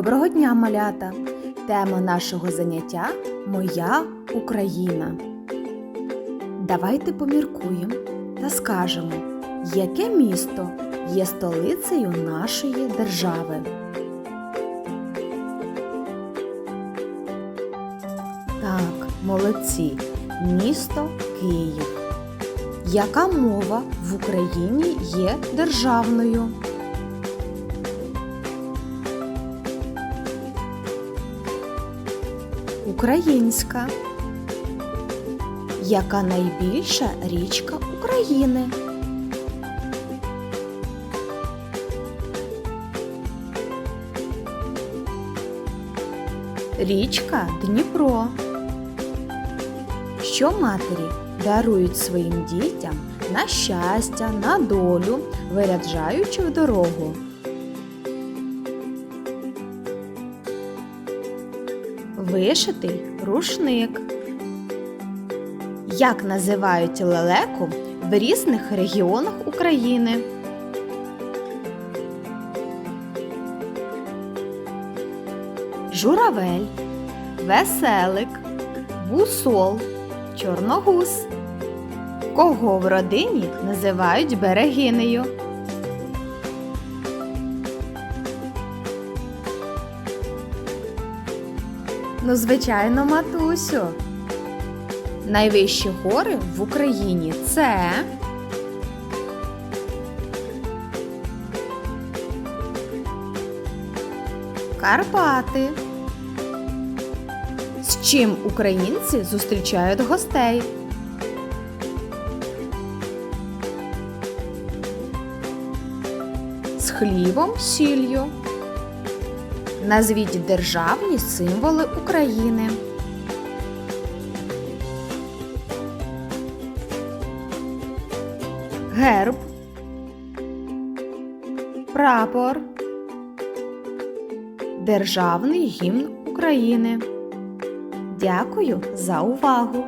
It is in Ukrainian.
Доброго дня, малята! Тема нашого заняття Моя Україна. Давайте поміркуємо та скажемо, яке місто є столицею нашої держави. Так, молодці, місто Київ. Яка мова в Україні є державною? Українська. Яка найбільша річка України? Річка Дніпро. Що матері дарують своїм дітям на щастя, на долю, виряджаючи в дорогу? Вишитий рушник. Як називають лелеку в різних регіонах України? Журавель, веселик, бусол, чорногуз. Кого в родині називають берегинею? Ну, звичайно, матусю. Найвищі гори в Україні це Карпати. З чим українці зустрічають гостей? З хлібом, сіллю. Назвіть державні символи України. Герб, прапор, Державний гімн України. Дякую за увагу!